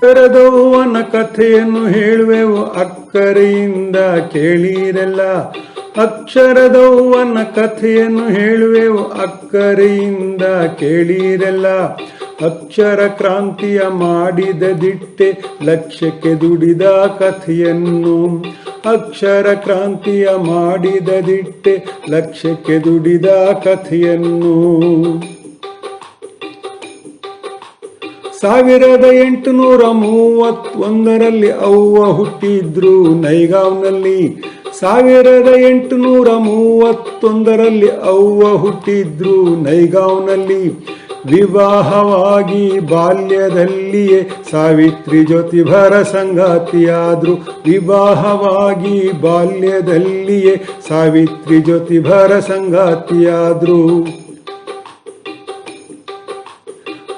ಕರೆದವ್ವನ ಕಥೆಯನ್ನು ಹೇಳುವೆವು. ಅಕ್ಕರೆಯಿಂದ ಕೇಳಿರಲ್ಲ. ಅಕ್ಷರದವ್ವನ ಕಥೆಯನ್ನು ಹೇಳುವೆವು. ಅಕ್ಕರೆಯಿಂದ ಕೇಳಿರಲ್ಲ. ಅಕ್ಷರ ಕ್ರಾಂತಿಯ ಮಾಡಿದ ದಿಟ್ಟೆ ಲಕ್ಷ್ಯಕ್ಕೆ ದುಡಿದ ಕಥೆಯನ್ನು. ಅಕ್ಷರ ಕ್ರಾಂತಿಯ ಮಾಡಿದ ದಿಟ್ಟೆ ಲಕ್ಷ್ಯಕ್ಕೆ ದುಡಿದ ಕಥೆಯನ್ನು. ಸಾವಿರದ ಎಂಟುನೂರ ಮೂವತ್ತೊಂದರಲ್ಲಿ ಅವ್ವ ಹುಟ್ಟಿದ್ರು ನೈಗಾವ್ನಲ್ಲಿ. ಸಾವಿರದ ಎಂಟುನೂರ ಮೂವತ್ತೊಂದರಲ್ಲಿ ಅವ್ವ ಹುಟ್ಟಿದ್ರು ನೈಗಾವ್ನಲ್ಲಿ. ವಿವಾಹವಾಗಿ ಬಾಲ್ಯದಲ್ಲಿಯೇ ಸಾವಿತ್ರಿ ಜ್ಯೋತಿಭರ ಸಂಗಾತಿಯಾದ್ರು. ವಿವಾಹವಾಗಿ ಬಾಲ್ಯದಲ್ಲಿಯೇ ಸಾವಿತ್ರಿ ಜ್ಯೋತಿಭರ ಸಂಗಾತಿಯಾದ್ರು.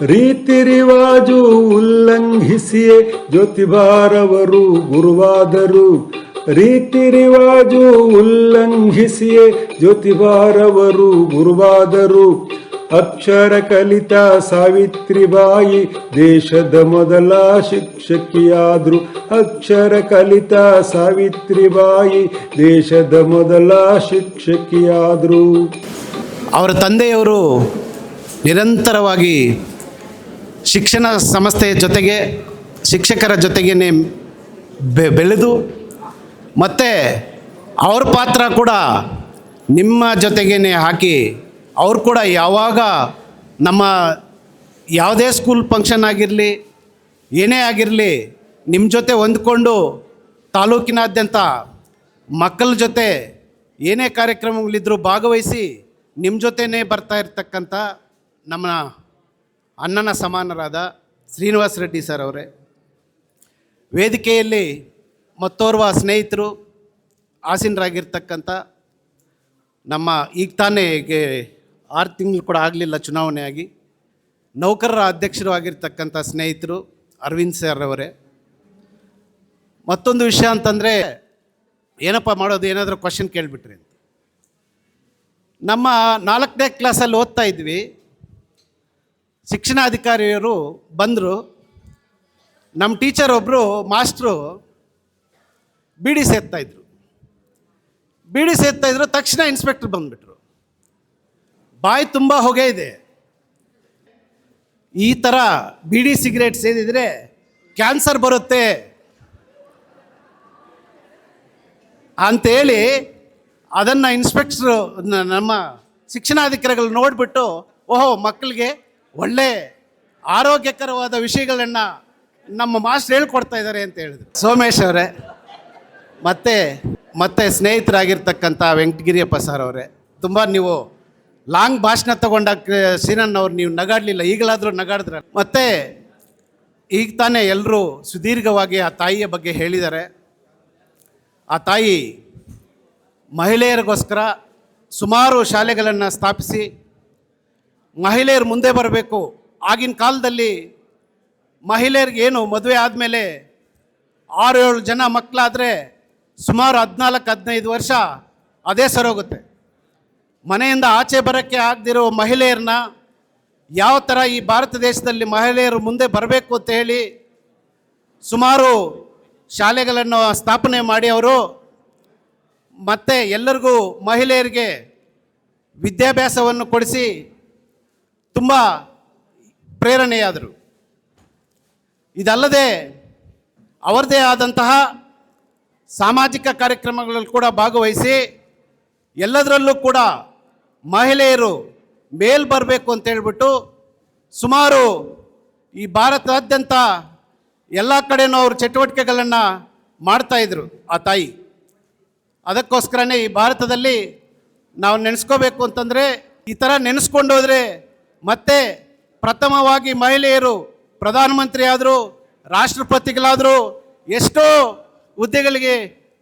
ರೀತಿ ರಿವಾಜು ಉಲ್ಲಂಘಿಸಿಯೇ ಜ್ಯೋತಿಬಾರವರು ಗುರುವಾದರು. ರೀತಿ ರಿವಾಜು ಉಲ್ಲಂಘಿಸಿಯೇ ಜ್ಯೋತಿಬಾರವರು ಗುರುವಾದರು. ಅಕ್ಷರ ಕಲಿತ ಸಾವಿತ್ರಿಬಾಯಿ ದೇಶದ ಮೊದಲ ಶಿಕ್ಷಕಿಯಾದ್ರು. ಅಕ್ಷರ ಕಲಿತ ಸಾವಿತ್ರಿಬಾಯಿ ದೇಶದ ಮೊದಲ ಶಿಕ್ಷಕಿಯಾದ್ರು. ಅವರ ತಂದೆಯವರು ನಿರಂತರವಾಗಿ ಶಿಕ್ಷಣ ಸಂಸ್ಥೆಯ ಜೊತೆಗೆ ಶಿಕ್ಷಕರ ಜೊತೆಗೇ ಬೆ, ಬೆಳೆದು ಮತ್ತು ಅವ್ರ ಪಾತ್ರ ಕೂಡ ನಿಮ್ಮ ಜೊತೆಗೇ ಹಾಕಿ ಅವ್ರು ಕೂಡ ಯಾವಾಗ ನಮ್ಮ ಯಾವುದೇ ಸ್ಕೂಲ್ ಫಂಕ್ಷನ್ ಆಗಿರಲಿ, ಏನೇ ಆಗಿರಲಿ ನಿಮ್ಮ ಜೊತೆ ಹೊಂದ್ಕೊಂಡು ತಾಲೂಕಿನಾದ್ಯಂತ ಮಕ್ಕಳ ಜೊತೆ ಏನೇ ಕಾರ್ಯಕ್ರಮಗಳಿದ್ರೂ ಭಾಗವಹಿಸಿ ನಿಮ್ಮ ಜೊತೆನೇ ಬರ್ತಾ ಇರ್ತಕ್ಕಂಥ ನಮ್ಮ ಅಣ್ಣನ ಸಮಾನರಾದ ಶ್ರೀನಿವಾಸ್ ರೆಡ್ಡಿ ಸರ್ ಅವರೇ. ವೇದಿಕೆಯಲ್ಲಿ ಮತ್ತೋರ್ವ ಸ್ನೇಹಿತರು, ಆಸೀನರಾಗಿರ್ತಕ್ಕಂಥ ನಮ್ಮ ಈಗ ತಾನೇ ಆರು ತಿಂಗಳು ಕೂಡ ಆಗಲಿಲ್ಲ ಚುನಾವಣೆಯಾಗಿ. ನೌಕರರ ಅಧ್ಯಕ್ಷರು ಆಗಿರ್ತಕ್ಕಂಥ ಸ್ನೇಹಿತರು ಅರವಿಂದ್ ಸರ್ ಅವರೇ. ಮತ್ತೊಂದು ವಿಷಯ ಅಂತಂದರೆ, ಏನಪ್ಪ ಮಾಡೋದು, ಏನಾದರೂ ಕ್ವಶನ್ ಕೇಳಿಬಿಟ್ರಿ ಅಂತ. ನಮ್ಮ ನಾಲ್ಕನೇ ಕ್ಲಾಸಲ್ಲಿ ಓದ್ತಾ ಇದ್ವಿ. ಶಿಕ್ಷಣಾಧಿಕಾರಿಯವರು ಬಂದರು. ನಮ್ಮ ಟೀಚರ್ ಒಬ್ಬರು ಮಾಸ್ಟ್ರು ಬೀಡಿ ಸೇರ್ತಾಯಿದ್ರು ಬೀಡಿ ಸೇರ್ತಾಯಿದ್ರು ತಕ್ಷಣ ಇನ್ಸ್ಪೆಕ್ಟರ್ ಬಂದುಬಿಟ್ರು. ಬಾಯಿ ತುಂಬ ಹೊಗೆ ಇದೆ. ಈ ಥರ ಬೀಡಿ ಸಿಗರೇಟ್ ಸೇದಿದ್ರೆ ಕ್ಯಾನ್ಸರ್ ಬರುತ್ತೆ ಅಂತೇಳಿ ಅದನ್ನು ಇನ್ಸ್ಪೆಕ್ಟ್ರು ನಮ್ಮ ಶಿಕ್ಷಣಾಧಿಕಾರಿಗಳು ನೋಡಿಬಿಟ್ಟು, ಓಹೋ ಮಕ್ಕಳಿಗೆ ಒಳ್ಳೆ ಆರೋಗ್ಯಕರವಾದ ವಿಷಯಗಳನ್ನು ನಮ್ಮ ಮಾಸ್ಟರ್ ಹೇಳ್ಕೊಡ್ತಾ ಇದ್ದಾರೆ ಅಂತ ಹೇಳಿದ್ರು. ಸೋಮೇಶ್ ಅವರೇ, ಮತ್ತೆ ಮತ್ತೆ ಸ್ನೇಹಿತರಾಗಿರ್ತಕ್ಕಂಥ ವೆಂಕಟಗಿರಿಯಪ್ಪ ಸರ್ ಅವರೇ, ತುಂಬ ನೀವು ಲಾಂಗ್ ಭಾಷಣ ತಗೊಂಡಾಗ ಸೀನನ್ ಅವ್ರು ನೀವು ನಗಾಡಲಿಲ್ಲ, ಈಗಲಾದರೂ ನಗಾಡಿದ್ರೆ? ಮತ್ತೆ, ಈಗ ತಾನೇ ಎಲ್ಲರೂ ಸುದೀರ್ಘವಾಗಿ ಆ ತಾಯಿಯ ಬಗ್ಗೆ ಹೇಳಿದ್ದಾರೆ. ಆ ತಾಯಿ ಮಹಿಳೆಯರಿಗೋಸ್ಕರ ಸುಮಾರು ಶಾಲೆಗಳನ್ನು ಸ್ಥಾಪಿಸಿ ಮಹಿಳೆಯರು ಮುಂದೆ ಬರಬೇಕು. ಆಗಿನ ಕಾಲದಲ್ಲಿ ಮಹಿಳೆಯರಿಗೆ ಏನು ಮದುವೆ ಆದಮೇಲೆ ಆರು ಏಳು ಜನ ಮಕ್ಕಳಾದರೆ ಸುಮಾರು ಹದಿನಾಲ್ಕು, ಹದಿನೈದು ವರ್ಷ ಅದೇ ಸರೋಗುತ್ತೆ ಮನೆಯಿಂದ ಆಚೆ ಬರೋಕ್ಕೆ ಆಗದಿರೋ ಮಹಿಳೆಯರನ್ನ ಯಾವ ಥರ ಈ ಭಾರತ ದೇಶದಲ್ಲಿ ಮಹಿಳೆಯರು ಮುಂದೆ ಬರಬೇಕು ಅಂತ ಹೇಳಿ ಸುಮಾರು ಶಾಲೆಗಳನ್ನು ಸ್ಥಾಪನೆ ಮಾಡಿ ಅವರು. ಮತ್ತು ಎಲ್ಲರಿಗೂ ಮಹಿಳೆಯರಿಗೆ ವಿದ್ಯಾಭ್ಯಾಸವನ್ನು ಕೊಡಿಸಿ ತುಂಬ ಪ್ರೇರಣೆಯಾದರು. ಇದಲ್ಲದೆ ಅವರದೇ ಆದಂತಹ ಸಾಮಾಜಿಕ ಕಾರ್ಯಕ್ರಮಗಳಲ್ಲಿ ಕೂಡ ಭಾಗವಹಿಸಿ ಎಲ್ಲದರಲ್ಲೂ ಕೂಡ ಮಹಿಳೆಯರು ಮೇಲ್ ಬರಬೇಕು ಅಂತ ಹೇಳ್ಬಿಟ್ಟು ಸುಮಾರು ಈ ಭಾರತದಾದ್ಯಂತ ಎಲ್ಲ ಕಡೆಯೂ ಅವರು ಚಟುವಟಿಕೆಗಳನ್ನು ಮಾಡ್ತಾಯಿದ್ರು ಆ ತಾಯಿ. ಅದಕ್ಕೋಸ್ಕರನೇ ಈ ಭಾರತದಲ್ಲಿ ನಾವು ನೆನೆಸ್ಕೋಬೇಕು ಅಂತಂದರೆ ಈ ಥರ ನೆನೆಸ್ಕೊಂಡು ಹೋದರೆ ಮತ್ತೆ ಪ್ರಥಮವಾಗಿ ಮಹಿಳೆಯರು ಪ್ರಧಾನಮಂತ್ರಿ ಆದರು ರಾಷ್ಟ್ರಪತಿಗಳಾದರೂ, ಎಷ್ಟೋ ಹುದ್ದೆಗಳಿಗೆ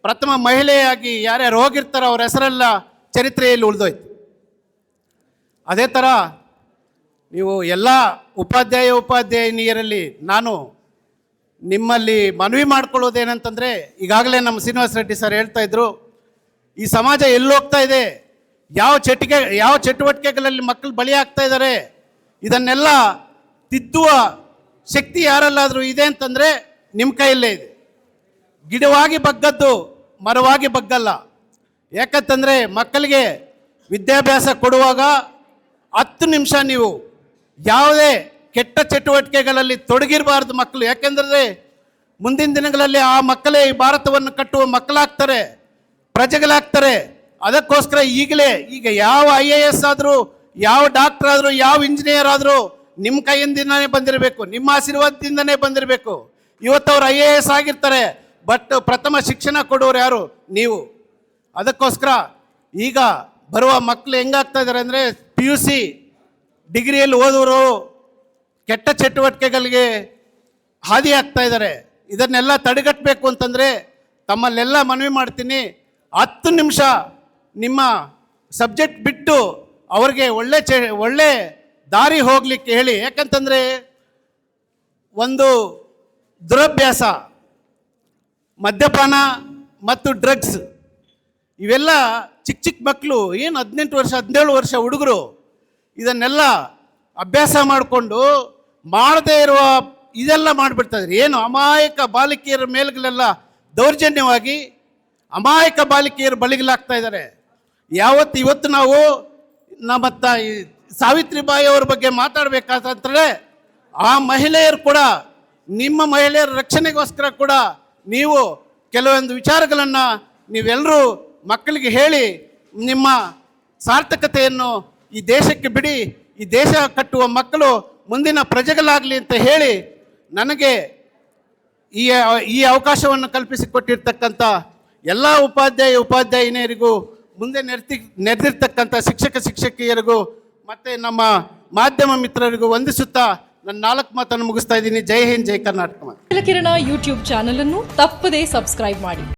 ಪ್ರಥಮ ಮಹಿಳೆಯಾಗಿ ಯಾರ್ಯಾರು ಹೋಗಿರ್ತಾರೋ ಅವ್ರ ಹೆಸರೆಲ್ಲ ಚರಿತ್ರೆಯಲ್ಲಿ ಉಳಿದೋಯ್ತು. ಅದೇ ಥರ ನೀವು ಎಲ್ಲ ಉಪಾಧ್ಯಾಯ ಉಪಾಧ್ಯಾಯಿನಿಯರಲ್ಲಿ ನಾನು ನಿಮ್ಮಲ್ಲಿ ಮನವಿ ಮಾಡ್ಕೊಳ್ಳೋದೇನಂತಂದರೆ ಈಗಾಗಲೇ ನಮ್ಮ ಶ್ರೀನಿವಾಸ ರೆಡ್ಡಿ ಸರ್ ಹೇಳ್ತಾ ಇದ್ರು, ಈ ಸಮಾಜ ಎಲ್ಲೋಗ್ತಾ ಇದೆ ಯಾವ ಚಟಿಕೆ ಯಾವ ಚಟುವಟಿಕೆಗಳಲ್ಲಿ ಮಕ್ಕಳು ಬಲಿಯಾಗ್ತಾ ಇದ್ದಾರೆ? ಇದನ್ನೆಲ್ಲ ತಿದ್ದುವ ಶಕ್ತಿ ಯಾರಲ್ಲಾದರೂ ಇದೆ ಅಂತಂದರೆ ನಿಮ್ಮ ಕೈಯಲ್ಲೇ ಇದೆ. ಗಿಡವಾಗಿ ಬಗ್ಗದ್ದು ಮರವಾಗಿ ಬಗ್ಗಲ್ಲ. ಯಾಕಂತಂದರೆ ಮಕ್ಕಳಿಗೆ ವಿದ್ಯಾಭ್ಯಾಸ ಕೊಡುವಾಗ ಹತ್ತು ನಿಮಿಷ ನೀವು ಯಾವುದೇ ಕೆಟ್ಟ ಚಟುವಟಿಕೆಗಳಲ್ಲಿ ತೊಡಗಿರಬಾರ್ದು ಮಕ್ಕಳು. ಯಾಕೆಂದರೆ ಮುಂದಿನ ದಿನಗಳಲ್ಲಿ ಆ ಮಕ್ಕಳೇ ಈ ಭಾರತವನ್ನು ಕಟ್ಟುವ ಮಕ್ಕಳಾಗ್ತಾರೆ, ಪ್ರಜೆಗಳಾಗ್ತಾರೆ. ಅದಕ್ಕೋಸ್ಕರ ಈಗಲೇ ಈಗ ಯಾವ ಐ ಎ ಎಸ್ ಆದರೂ, ಯಾವ ಡಾಕ್ಟರ್ ಆದರೂ, ಯಾವ ಇಂಜಿನಿಯರ್ ಆದರೂ ನಿಮ್ಮ ಕೈಯಿಂದನೇ ಬಂದಿರಬೇಕು, ನಿಮ್ಮ ಆಶೀರ್ವಾದದಿಂದನೇ ಬಂದಿರಬೇಕು. ಇವತ್ತು ಅವ್ರು ಐ ಎ ಎಸ್ ಆಗಿರ್ತಾರೆ ಬಟ್ ಪ್ರಥಮ ಶಿಕ್ಷಣ ಕೊಡೋರು ಯಾರು? ನೀವು. ಅದಕ್ಕೋಸ್ಕರ ಈಗ ಬರುವ ಮಕ್ಕಳು ಹೆಂಗಾಗ್ತಾ ಇದ್ದಾರೆ ಅಂದರೆ ಪಿ ಯು ಸಿ ಡಿಗ್ರಿಯಲ್ಲಿ ಓದೋರು ಕೆಟ್ಟ ಚಟುವಟಿಕೆಗಳಿಗೆ ಹಾದಿ ಆಗ್ತಾ ಇದ್ದಾರೆ ಇದನ್ನೆಲ್ಲ ತಡೆಗಟ್ಟಬೇಕು ಅಂತಂದರೆ ತಮ್ಮಲ್ಲೆಲ್ಲ ಮನವಿ ಮಾಡ್ತೀನಿ, ಹತ್ತು ನಿಮಿಷ ನಿಮ್ಮ ಸಬ್ಜೆಕ್ಟ್ ಬಿಟ್ಟು ಅವ್ರಿಗೆ ಒಳ್ಳೆ ಚೆ, ಒಳ್ಳೆ ದಾರಿ ಹೋಗಲಿಕ್ಕೆ ಹೇಳಿ, ಯಾಕಂತಂದರೆ ಒಂದು ದುರಭ್ಯಾಸ, ಮದ್ಯಪಾನ ಮತ್ತು ಡ್ರಗ್ಸ್, ಇವೆಲ್ಲ ಚಿಕ್ಕ ಚಿಕ್ಕ ಮಕ್ಕಳು, ಏನು ಹದಿನೆಂಟು ವರ್ಷ, ಹದಿನೇಳು ವರ್ಷ ಹುಡುಗರು, ಇದನ್ನೆಲ್ಲ ಅಭ್ಯಾಸ ಮಾಡಿಕೊಂಡು ಮಾಡದೇ ಇರುವ ಇದೆಲ್ಲ ಮಾಡಿಬಿಡ್ತಾರೆ ಏನು ಅಮಾಯಕ ಬಾಲಕಿಯರ ಮೇಲ್ಗಳೆಲ್ಲ ದೌರ್ಜನ್ಯವಾಗಿ ಅಮಾಯಕ ಬಾಲಿಕೆಯರು ಬಳಿಗಲಾಗ್ತಾ ಇದ್ದಾರೆ. ಯಾವತ್ತು ಇವತ್ತು ನಾವು ನಮ್ಮ ಸಾವಿತ್ರಿಬಾಯಿ ಅವ್ರ ಬಗ್ಗೆ ಮಾತಾಡಬೇಕಾದ್ರೆ ಆ ಮಹಿಳೆಯರು ಕೂಡ, ನಿಮ್ಮ ಮಹಿಳೆಯರ ರಕ್ಷಣೆಗೋಸ್ಕರ ಕೂಡ ನೀವು ಕೆಲವೊಂದು ವಿಚಾರಗಳನ್ನು ನೀವೆಲ್ಲರೂ ಮಕ್ಕಳಿಗೆ ಹೇಳಿ, ನಿಮ್ಮ ಸಾರ್ಥಕತೆಯನ್ನು ಈ ದೇಶಕ್ಕೆ ಬಿಡಿ, ಈ ದೇಶ ಕಟ್ಟುವ ಮಕ್ಕಳು ಮುಂದಿನ ಪ್ರಜೆಗಳಾಗಲಿ ಅಂತ ಹೇಳಿ ನನಗೆ ಈ ಈ ಅವಕಾಶವನ್ನು ಕಲ್ಪಿಸಿಕೊಟ್ಟಿರ್ತಕ್ಕಂಥ ಎಲ್ಲ ಉಪಾಧ್ಯಾಯ, ಉಪಾಧ್ಯಾಯಿನಿಯರಿಗೂ ಮುಂದೆ ನೆರ್ತಿ ನೆರೆದಿರ್ತಕ್ಕಂಥ ಶಿಕ್ಷಕ ಶಿಕ್ಷಕಿಯರಿಗೂ ಮತ್ತು ನಮ್ಮ ಮಾಧ್ಯಮ ಮಿತ್ರರಿಗೂ ವಂದಿಸುತ್ತಾ ನನ್ನ ನಾಲ್ಕು ಮಾತನ್ನು ಮುಗಿಸ್ತಾ ಇದ್ದೀನಿ ಜೈ ಹಿಂದ್, ಜೈ ಕರ್ನಾಟಕ. ಕಿರಣ ಯೂಟ್ಯೂಬ್ ಚಾನಲನ್ನು ತಪ್ಪದೇ ಸಬ್ಸ್ಕ್ರೈಬ್ ಮಾಡಿ